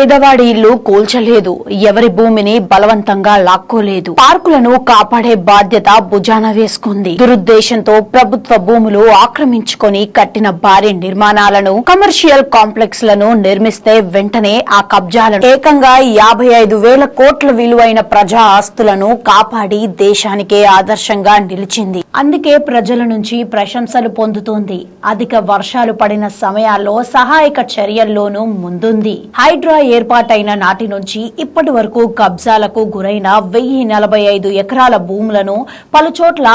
పేదవాడి ఇల్లు కూల్చలేదు. ఎవరి భూమిని బలవంతంగా లాక్కోలేదు. పార్కులను కాపాడే బాధ్యత భుజాన వేసుకుంది. దురుద్దేశంతో ప్రభుత్వ భూములు ఆక్రమించుకొని కట్టిన భారీ నిర్మాణాలను కమర్షియల్ కాంప్లెక్స్లను నిర్మిస్తే వెంటనే ఆ కబ్జాలను ఏకంగా యాభై ఐదు వేల కోట్ల విలువైన ప్రజా ఆస్తులను కాపాడి దేశానికే ఆదర్శంగా నిలిచింది. అందుకే ప్రజల నుంచి ప్రశంసలు పొందుతోంది. అధిక వర్షాలు పడిన సమయాల్లో సహాయక చర్యల్లోనూ ముందుంది. హైడ్రా ఏర్పాటైన నాటి నుంచి ఇప్పటి వరకు కబ్జాలకు గురైన వెయ్యి నలభై ఐదు ఎకరాల భూములను పలుచోట్ల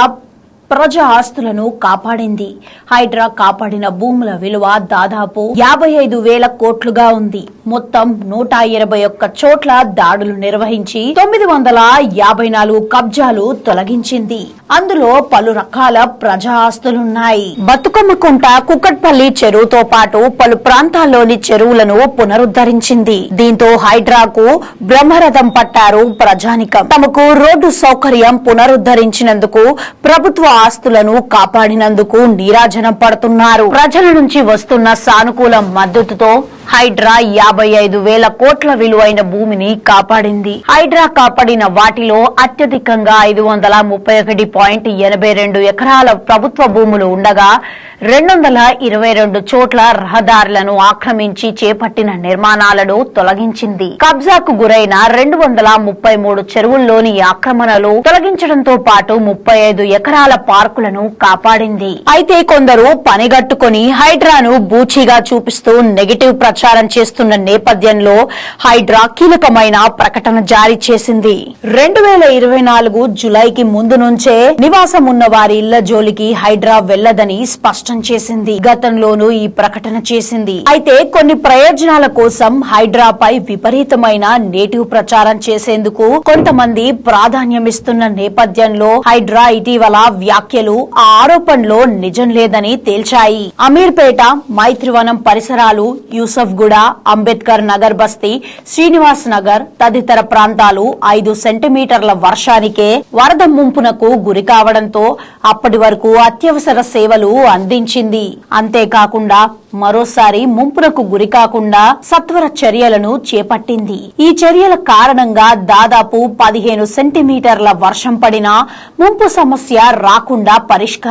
ప్రజా ఆస్తులను కాపాడింది. హైడ్రా కాపాడిన భూముల విలువ దాదాపు యాభై ఐదు వేల కోట్లుగా ఉంది. మొత్తం నూట ఇరవై ఒక్క చోట్ల దాడులు నిర్వహించి తొమ్మిది వందల యాభై నాలుగు కబ్జాలు తొలగించింది. అందులో పలు రకాల ప్రజా ఆస్తులున్నాయి బతుకమ్మ కుంట కుక్కట్పల్లి చెరువుతో పాటు పలు ప్రాంతాల్లోని చెరువులను పునరుద్ధరించింది. దీంతో హైడ్రాకు బ్రహ్మరథం పట్టారు ప్రజానికం. తమకు రోడ్డు సౌకర్యం పునరుద్ధరించినందుకు ప్రభుత్వ ఆస్తులను కాపాడినందుకు నీరాజనం పడుతున్నారు. ప్రజల నుంచి వస్తున్న సానుకూల మద్దతుతో హైడ్రా యాభై ఐదు వేల కోట్ల విలువైన భూమిని కాపాడింది. హైడ్రా కాపాడిన వాటిలో అత్యధికంగా ఐదు వందల ముప్పై ఒకటి పాయింట్ ఎనభై రెండు ఎకరాల ప్రభుత్వ భూములు ఉండగా రెండు వందల ఇరవై రెండు చోట్ల రహదారులను ఆక్రమించి చేపట్టిన నిర్మాణాలను తొలగించింది. కబ్జాకు గురైన రెండు వందల ముప్పై మూడు చెరువుల్లోని ఆక్రమణలు తొలగించడంతో పాటు ముప్పై ఐదు ఎకరాల పార్కులను కాపాడింది. అయితే కొందరు పనిగట్టుకుని హైడ్రాను బూచిగా చూపిస్తూ నెగిటివ్ ప్రచారం చేస్తున్న నేపథ్యంలో హైడ్రా కీలకమైన ప్రకటన జారీ చేసింది. రెండు వేల ఇరవై నాలుగు జులైకి ముందు నుంచే నివాసం ఉన్న వారి ఇళ్ళ జోలికి హైడ్రా వెళ్ళదని స్పష్టం చేసింది. గతంలోనూ ఈ ప్రకటన చేసింది. అయితే కొన్ని ప్రయోజనాల కోసం హైడ్రాపై విపరీతమైన నేటివ్ ప్రచారం చేసేందుకు కొంతమంది ప్రాధాన్యమిస్తున్న నేపథ్యంలో హైడ్రా ఇటీవల వ్యాఖ్యలు ఆ ఆరోపణలో నిజం లేదని తేల్చాయి. అమీర్పేట మైత్రివనం పరిసరాలు యూసఫ్గూడ అంబేద్కర్ నగర్ బస్తీ శ్రీనివాస్ నగర్ తదితర ప్రాంతాలు ఐదు సెంటీమీటర్ల వర్షానికే వరద ముంపునకు గురి కావడంతో అప్పటి వరకు అత్యవసర సేవలు అందించింది. అంతేకాకుండా మరోసారి ముంపునకు గురి కాకుండా సత్వర చర్యలను చేపట్టింది. ఈ చర్యల కారణంగా దాదాపు పదిహేను సెంటీమీటర్ల వర్షం పడినా ముంపు సమస్య రాకుండా పరిష్కారం